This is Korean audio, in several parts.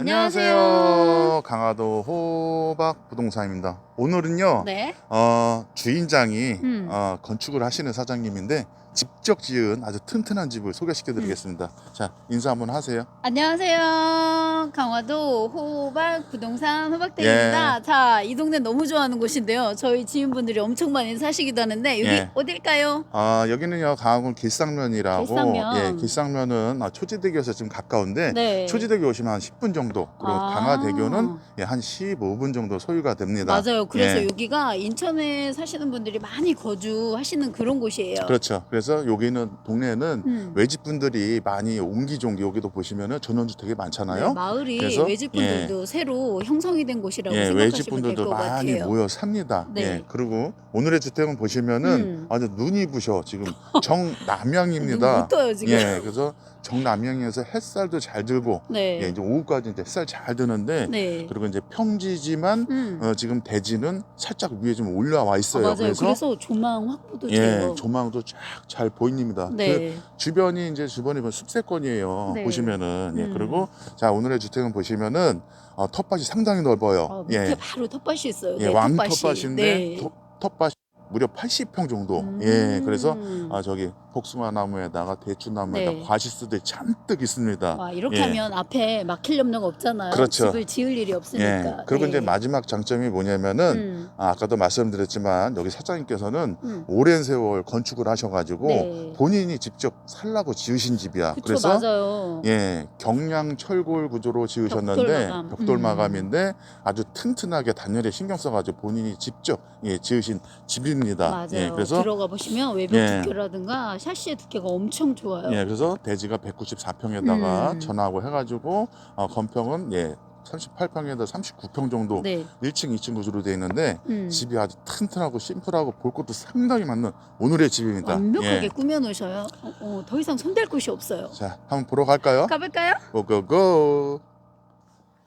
안녕하세요. 강화도 호박 부동산입니다. 오늘은요, 네. 어, 주인장이 음. 어, 건축을 하시는 사장님인데 직접 지은 아주 튼튼한 집을 소개시켜 드리겠습니다. 음. 자, 인사 한번 하세요. 안녕하세요. 강화도 호박 부동산 호박대입니다. 예. 자, 이 동네 너무 좋아하는 곳인데요. 저희 지인분들이 엄청 많이 사시기도 하는데 여기 예. 어딜까요? 아, 여기는요, 강화군 길상면이라고. 길상면. 예, 길상면은 아, 초지대교에서 좀 가까운데 네. 초지대교 오시면 한 10분 정도, 그리고 아. 강화대교는 예, 한 15분 정도 소요가 됩니다. 맞아요. 그래서 예. 여기가 인천에 사시는 분들이 많이 거주하시는 그런 곳이에요. 그렇죠. 그래서 여기는 동네에는 음. 외집분들이 많이 옹기종기 여기도 보시면은 전원주택이 많잖아요. 네, 마을이 그래서, 외집분들도 새로 형성이 된 곳이라고 예, 생각하시면 될 외집분들도 것 많이 같아요. 모여 삽니다. 네. 예, 그리고 오늘의 주택은 보시면은 음. 아주 눈이 부셔 지금 정남향입니다. 떠요 지금. 예, 그래서 정남향에서 햇살도 잘 들고 네. 예, 이제 오후까지 이제 햇살 잘 드는데 네. 그리고 이제 평지지만 음. 어, 지금 대지는 살짝 위에 좀 올라와 아, 있어요. 맞아요. 그래서 그래서 조망 확보도 예. 조망도 쫙잘 보입니다. 그 네. 주변이 이제 주변이 뭐 숲세권이에요. 네. 보시면은 예, 음. 그리고 자 오늘의 주택은 보시면은 어, 텃밭이 상당히 넓어요. 어, 밑에 예, 바로 텃밭이 있어요. 예, 네, 왕 텃밭이. 네. 토- 텃밭 무려 80평 정도. 음. 예, 그래서 아 저기 복숭아 나무에다가 대추 나무에다 네. 과실수들이 잔뜩 있습니다. 와, 이렇게 예. 하면 앞에 막힐 염려가 없잖아요. 그렇죠. 집을 지을 일이 없으니까. 예, 그리고 네. 이제 마지막 장점이 뭐냐면은 음, 아, 아까도 말씀드렸지만 여기 사장님께서는 음. 오랜 세월 건축을 하셔가지고 네. 본인이 직접 살라고 지으신 집이야. 그쵸, 그래서 맞아요. 예, 경량 철골 구조로 지으셨는데 벽돌 마감. 벽돌 음. 마감인데 아주 튼튼하게 단열에 신경 써가지고 본인이 직접 예, 지으신 집 입니다. 맞아요. 예, 그래서 들어가 보시면 외벽 예. 두께라든가 샤시의 두께가 엄청 좋아요. 예, 그래서 대지가 194평에다가 음. 전하고 해가지고 어, 건평은 예, 38평에다 39평 정도 네. 1층, 2층 구조로 되어 있는데 음. 집이 아주 튼튼하고 심플하고 볼 것도 상당히 많는 오늘의 집입니다. 완벽하게 예. 꾸며 놓으셔요. 어, 어, 더 이상 손댈 곳이 없어요. 자, 한번 보러 갈까요? 가볼까요? 고고고.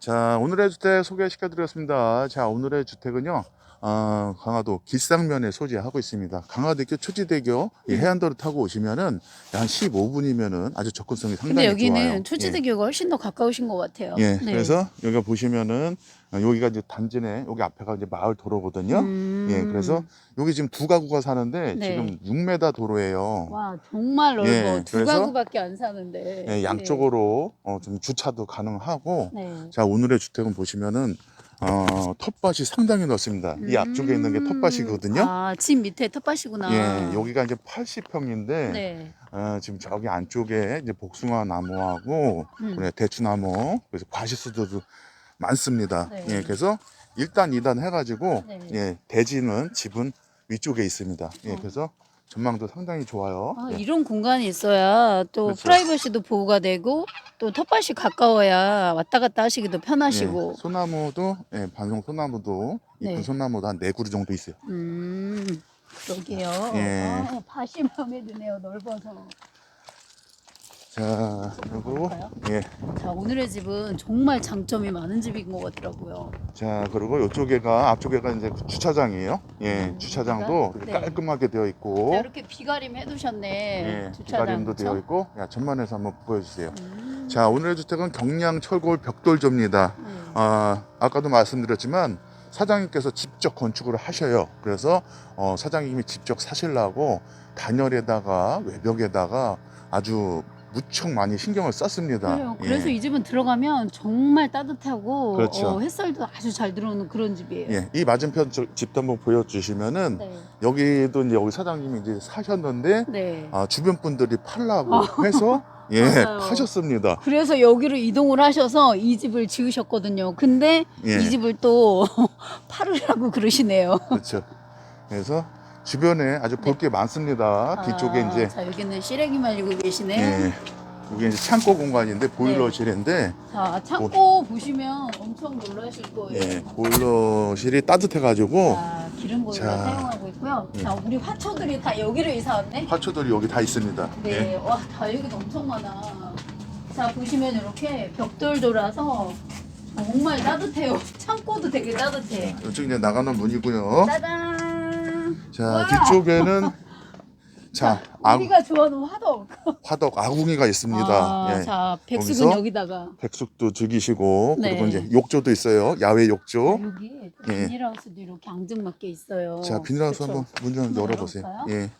자, 오늘의 주택 소개시켜 드렸습니다. 자, 오늘의 주택은요, 어, 강화도 길상면에 소재하고 있습니다. 강화대교 초지대교 이 해안도로 타고 오시면은 한 15분이면은 아주 접근성이 근데 상당히 여기는 좋아요. 초지대교가 훨씬 더 가까우신 것 같아요. 예, 예. 네. 그래서 여기 보시면은 어, 여기가 이제 단지 내 여기 앞에가 이제 마을 도로거든요. 음. 예, 그래서 여기 지금 두 가구가 사는데 네. 지금 6m 도로예요. 와 정말 넓어. 예, 두 그래서- 가구밖에 안 사는데. 예, 양쪽으로 어, 좀 주차도 가능하고 네. 네. 자 오늘의 주택은 보시면은 어, 텃밭이 상당히 넓습니다. 이 앞쪽에 있는 게 음. 텃밭이거든요. 아, 집 밑에 텃밭이구나. 예, 여기가 이제 80평인데 네. 어, 지금 저기 안쪽에 이제 복숭아 나무하고 음. 그래, 대추나무 그래서 과실수도 많습니다. 네. 예, 그래서 1단, 2단 해가지고 네. 예, 대지는 집은 위쪽에 있습니다. 예, 어. 그래서 전망도 상당히 좋아요. 아, 예. 이런 공간이 있어야 또 그렇죠. 프라이버시도 보호가 되고 또 텃밭이 가까워야 왔다 갔다 하시기도 편하시고. 예, 소나무도 예, 반송 소나무도 이쁜 네. 소나무도 한 네 그루 정도 있어요. 음, 그러게요. 예. 아, 밭이 마음에 드네요. 넓어서. 자, 그리고? 예, 자, 오늘의 집은 정말 장점이 많은 집인 것 같더라고요. 자 그리고 이쪽에가 앞쪽에가 이제 그 주차장이에요. 예, 음, 주차장도 네. 깔끔하게 되어 있고, 자, 이렇게 비가림 해두셨네. 예, 주차장. 비가림도 그쵸? 되어 있고, 야 전면에서 한번 보여주세요. 음, 자, 오늘의 주택은 경량 철골 벽돌조입니다. 음. 아, 아까도 말씀드렸지만 사장님께서 직접 건축을 하셔요. 그래서 어, 사장님이 직접 사실라고 단열에다가 외벽에다가 아주 무척 많이 신경을 썼습니다. 그래요. 그래서 예. 이 집은 들어가면 정말 따뜻하고 그렇죠. 어, 햇살도 아주 잘 들어오는 그런 집이에요. 예, 이 맞은편 저- 집도 한번 보여주시면은 네. 여기도 이제 여기 사장님이 이제 사셨는데 네. 아, 주변 분들이 팔라고 해서 예 맞아요. 파셨습니다. 그래서 여기로 이동을 하셔서 이 집을 지으셨거든요. 근데 예. 이 집을 또 팔으라고 그러시네요. 그렇죠. 그래서 주변에 아주 볼 게 많습니다. 뒤쪽에 아, 이제 자 여기는 시래기 말리고 계시네. 예, 여기 이제 창고 공간인데 보일러실인데 자 창고 보시면 엄청 놀라실 거예요. 예, 보일러실이 따뜻해가지고 자 기름 보일러 자. 사용하고 있고요. 예. 자 우리 화초들이 다 여기로 이사 왔네. 화초들이 여기 다 있습니다. 네, 예. 와 다육이도 엄청 많아. 자 보시면 이렇게 벽돌 돌아서 정말 따뜻해요. 창고도 되게 따뜻해. 이쪽 이제 나가는 문이고요. 짜잔. 자 와! 뒤쪽에는 자, 아, 우리가 좋아하는 화덕. 화덕 아궁이가 있습니다. 아, 예. 자, 백숙은 여기다가 백숙도 즐기시고 네. 그리고 이제 욕조도 있어요. 야외 욕조. 여기 예. 비닐하우스도 이렇게 앙증맞게 있어요. 자, 비닐하우스 그쵸? 한번 문 좀 한번 열어보세요. 열어볼까요? 예.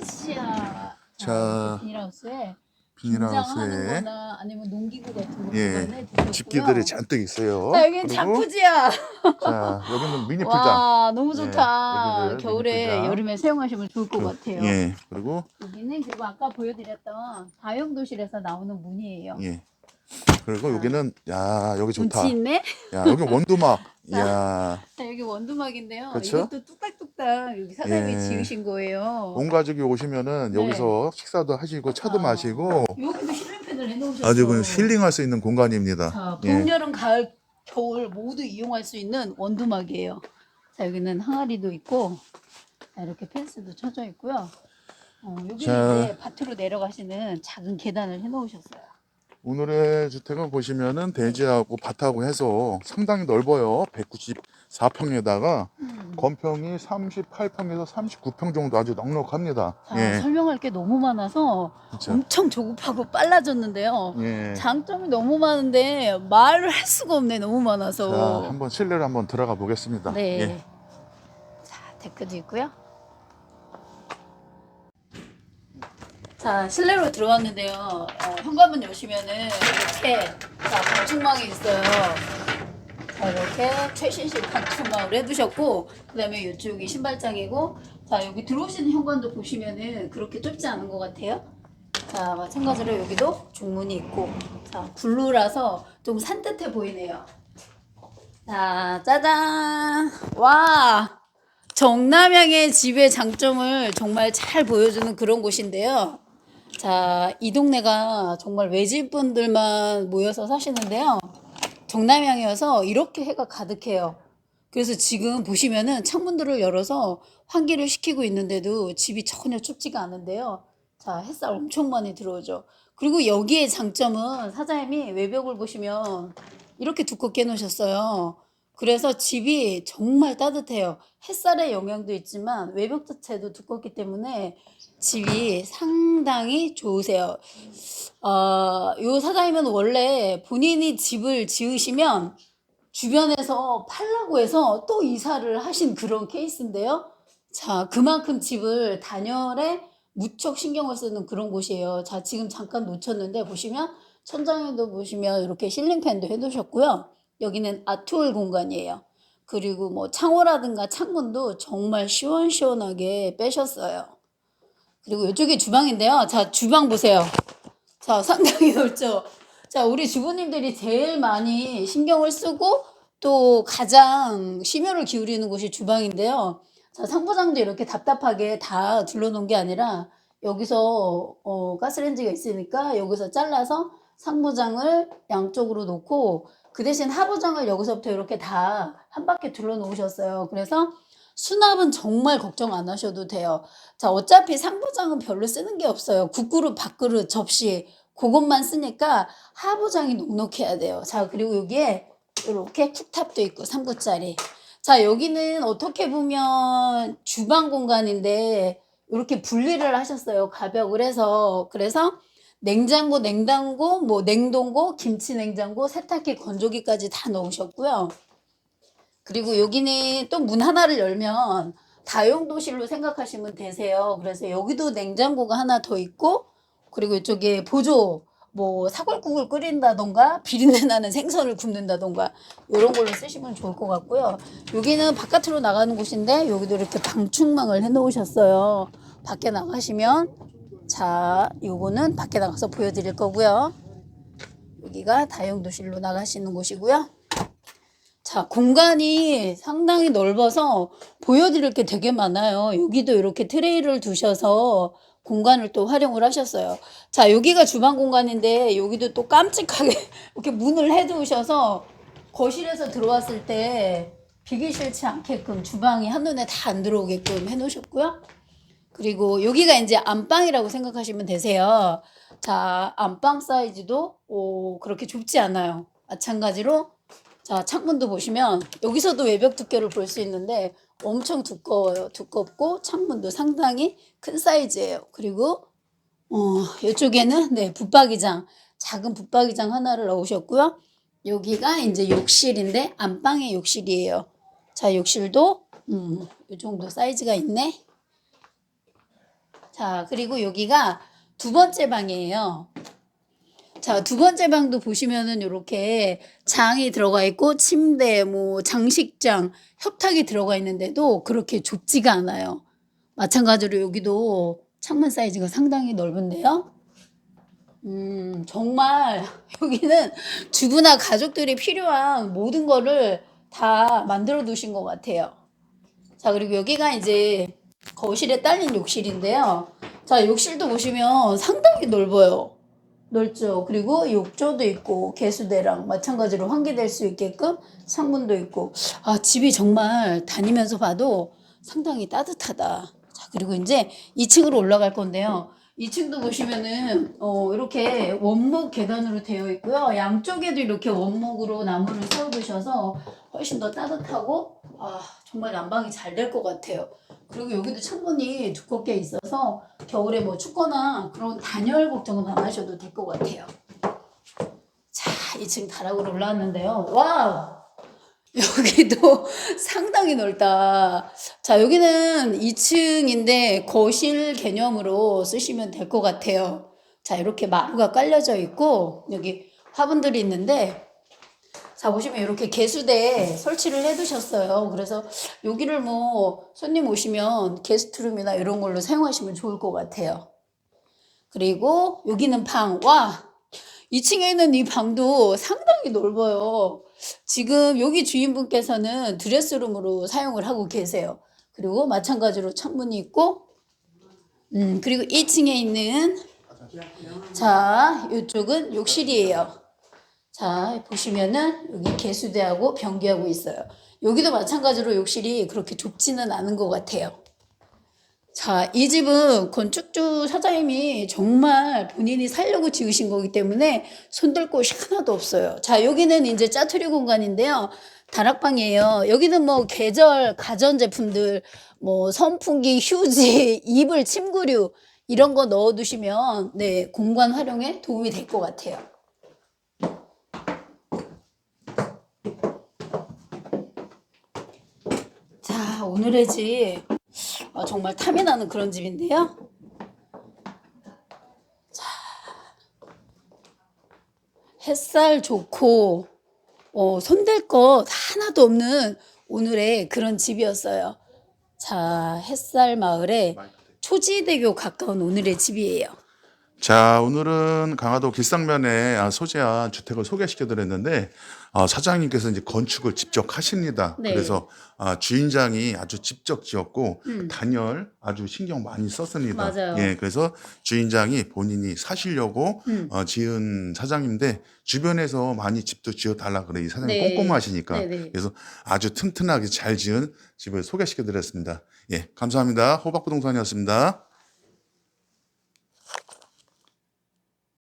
으쌰. 자, 비닐하우스에 비닐하우스에 아니면 농기구 같은 거 예. 집기들이 잔뜩 있어요. 자, 여기는 그리고 자쿠지야. 자, 여기는 미니 풀장. 와, 너무 예, 좋다. 여기는 겨울에 미니풀장. 여름에 사용하시면 좋을 것 같아요. 예. 그리고 여기는 그리고 아까 보여드렸던 다용 도실에서 나오는 문이에요. 예. 그리고 여기는 야, 여기 좋다. 운치 있네? 야, 여기 원두막. 자. 야, 자, 여기 원두막인데요. 그쵸? 이것도 뚝딱뚝딱 여기 사장님이 예. 지으신 거예요. 온 가족이 오시면은 네. 여기서 식사도 하시고 차도 아. 마시고 여기도 실링팬을 해놓으셨어요. 아주 그냥 힐링할 수 있는 공간입니다. 자, 예. 봄, 여름, 가을, 겨울 모두 이용할 수 있는 원두막이에요. 자, 여기는 항아리도 있고, 자, 이렇게 펜스도 쳐져 있고요. 어, 여기는 자. 이제 밭으로 내려가시는 작은 계단을 해놓으셨어요. 오늘의 주택은 보시면은 대지하고 밭하고 해서 상당히 넓어요. 194평에다가 음. 건평이 38평에서 39평 정도 아주 넉넉합니다. 자, 예. 설명할 게 너무 많아서 진짜. 엄청 조급하고 빨라졌는데요. 예. 장점이 너무 많은데 말을 할 수가 없네. 너무 많아서. 자, 한번 실내로 한번 들어가 보겠습니다. 네. 예. 자, 데크도 있고요. 자, 실내로 들어왔는데요. 어, 현관문 여시면은 이렇게 자, 방충망이 있어요. 자, 이렇게 최신식 방충망을 해두셨고, 그 다음에 이쪽이 신발장이고, 자, 여기 들어오시는 현관도 보시면은 그렇게 좁지 않은 것 같아요. 자, 마찬가지로 여기도 중문이 있고, 자, 블루라서 좀 산뜻해 보이네요. 자, 짜잔! 와! 정남향의 집의 장점을 정말 잘 보여주는 그런 곳인데요. 자, 이 동네가 정말 외집분들만 모여서 사시는데요. 정남향이어서 이렇게 해가 가득해요. 그래서 지금 보시면은 창문들을 열어서 환기를 시키고 있는데도 집이 전혀 춥지가 않은데요. 자, 햇살 엄청 많이 들어오죠. 그리고 여기에 장점은 사장님이 외벽을 보시면 이렇게 두껍게 해놓으셨어요. 그래서 집이 정말 따뜻해요. 햇살의 영향도 있지만 외벽 자체도 두껍기 때문에 집이 상당히 좋으세요. 어, 요 사장님은 원래 본인이 집을 지으시면 주변에서 팔라고 해서 또 이사를 하신 그런 케이스인데요. 자, 그만큼 집을 단열에 무척 신경을 쓰는 그런 곳이에요. 자, 지금 잠깐 놓쳤는데 보시면 천장에도 보시면 이렇게 실링팬도 해두셨고요. 여기는 아트홀 공간이에요. 그리고 뭐 창호라든가 창문도 정말 시원시원하게 빼셨어요. 그리고 이쪽이 주방인데요. 자, 주방 보세요. 자, 상당히 넓죠. 자, 우리 주부님들이 제일 많이 신경을 쓰고 또 가장 심혈을 기울이는 곳이 주방인데요. 자, 상부장도 이렇게 답답하게 다 둘러놓은 게 아니라 여기서 어, 가스레인지가 있으니까 여기서 잘라서 상부장을 양쪽으로 놓고 그 대신 하부장을 여기서부터 이렇게 다 한 바퀴 둘러 놓으셨어요. 그래서 수납은 정말 걱정 안 하셔도 돼요. 자, 어차피 상부장은 별로 쓰는 게 없어요. 국그릇, 밥그릇, 접시 그것만 쓰니까 하부장이 넉넉해야 돼요. 자, 그리고 여기에 이렇게 쿡탑도 있고 3구짜리. 자, 여기는 어떻게 보면 주방 공간인데 이렇게 분리를 하셨어요. 가벽을 해서. 그래서 냉장고, 냉장고, 뭐 냉동고, 김치 냉장고, 세탁기, 건조기까지 다 넣으셨고요. 그리고 여기는 또 문 하나를 열면 다용도실로 생각하시면 되세요. 그래서 여기도 냉장고가 하나 더 있고, 그리고 이쪽에 보조, 뭐 사골국을 끓인다던가 비린내 나는 생선을 굽는다던가 이런 걸로 쓰시면 좋을 것 같고요. 여기는 바깥으로 나가는 곳인데 여기도 이렇게 방충망을 해 놓으셨어요. 밖에 나가시면 자, 요거는 밖에 나가서 보여드릴 거고요. 여기가 다용도실로 나가시는 곳이고요. 자, 공간이 상당히 넓어서 보여드릴 게 되게 많아요. 여기도 이렇게 트레이를 두셔서 공간을 또 활용을 하셨어요. 자, 여기가 주방 공간인데 여기도 또 깜찍하게 이렇게 문을 해 두셔서 거실에서 들어왔을 때 비기 싫지 않게끔 주방이 한눈에 다 안 들어오게끔 해 놓으셨고요. 그리고 여기가 이제 안방이라고 생각하시면 되세요. 자, 안방 사이즈도 오, 그렇게 좁지 않아요. 마찬가지로 자, 창문도 보시면 여기서도 외벽 두께를 볼 수 있는데 엄청 두꺼워요. 두껍고 창문도 상당히 큰 사이즈예요. 그리고 어, 이쪽에는 네, 붙박이장, 작은 붙박이장 하나를 넣으셨고요. 여기가 이제 욕실인데 안방의 욕실이에요. 자, 욕실도 음, 이 정도 사이즈가 있네. 자, 그리고 여기가 두 번째 방이에요. 자, 두 번째 방도 보시면은 이렇게 장이 들어가 있고 침대, 뭐 장식장, 협탁이 들어가 있는데도 그렇게 좁지가 않아요. 마찬가지로 여기도 창문 사이즈가 상당히 넓은데요. 음, 정말 여기는 주부나 가족들이 필요한 모든 거를 다 만들어 두신 것 같아요. 자, 그리고 여기가 이제 거실에 딸린 욕실인데요. 자, 욕실도 보시면 상당히 넓어요. 넓죠. 그리고 욕조도 있고 개수대랑 마찬가지로 환기될 수 있게끔 창문도 있고 아 집이 정말 다니면서 봐도 상당히 따뜻하다. 자 그리고 이제 2층으로 올라갈 건데요. 2층도 보시면은 어 이렇게 원목 계단으로 되어 있고요. 양쪽에도 이렇게 원목으로 나무를 세워두셔서 훨씬 더 따뜻하고 아 정말 난방이 잘 될 것 같아요. 그리고 여기도 창문이 두껍게 있어서 겨울에 뭐 춥거나 그런 단열 걱정은 안 하셔도 될 것 같아요. 자, 2층 다락으로 올라왔는데요. 와우! 여기도 상당히 넓다. 자, 여기는 2층인데 거실 개념으로 쓰시면 될 것 같아요. 자, 이렇게 마루가 깔려져 있고, 여기 화분들이 있는데, 자, 보시면 이렇게 개수대에 설치를 해 두셨어요. 그래서 여기를 뭐 손님 오시면 게스트룸이나 이런 걸로 사용하시면 좋을 것 같아요. 그리고 여기는 방. 와! 2층에 있는 이 방도 상당히 넓어요. 지금 여기 주인분께서는 드레스룸으로 사용을 하고 계세요. 그리고 마찬가지로 창문이 있고, 음, 그리고 1층에 있는, 자, 이쪽은 욕실이에요. 자, 보시면은 여기 개수대하고 변기하고 있어요. 여기도 마찬가지로 욕실이 그렇게 좁지는 않은 것 같아요. 자, 이 집은 건축주 사장님이 정말 본인이 살려고 지으신 거기 때문에 손댈 곳이 하나도 없어요. 자, 여기는 이제 짜투리 공간인데요. 다락방이에요. 여기는 뭐 계절 가전제품들, 뭐 선풍기, 휴지, 이불, 침구류 이런 거 넣어 두시면 네, 공간 활용에 도움이 될 것 같아요. 자, 오늘의 집 어, 정말 탐이 나는 그런 집인데요. 자, 햇살 좋고 어, 손댈 것 하나도 없는 오늘의 그런 집이었어요. 자, 햇살 마을에 초지대교 가까운 오늘의 집이에요. 자, 오늘은 강화도 길상면에 아, 소재한 주택을 소개시켜 드렸는데, 아, 사장님께서 이제 건축을 직접 하십니다. 네. 그래서 아, 주인장이 아주 직접 지었고, 단열 아주 신경 많이 썼습니다. 음. 맞아요. 예, 그래서 주인장이 본인이 사시려고 음. 어, 지은 사장인데, 주변에서 많이 집도 지어달라 그래. 이 사장님 네. 꼼꼼하시니까. 네, 네. 그래서 아주 튼튼하게 잘 지은 집을 소개시켜 드렸습니다. 예, 감사합니다. 호박부동산이었습니다.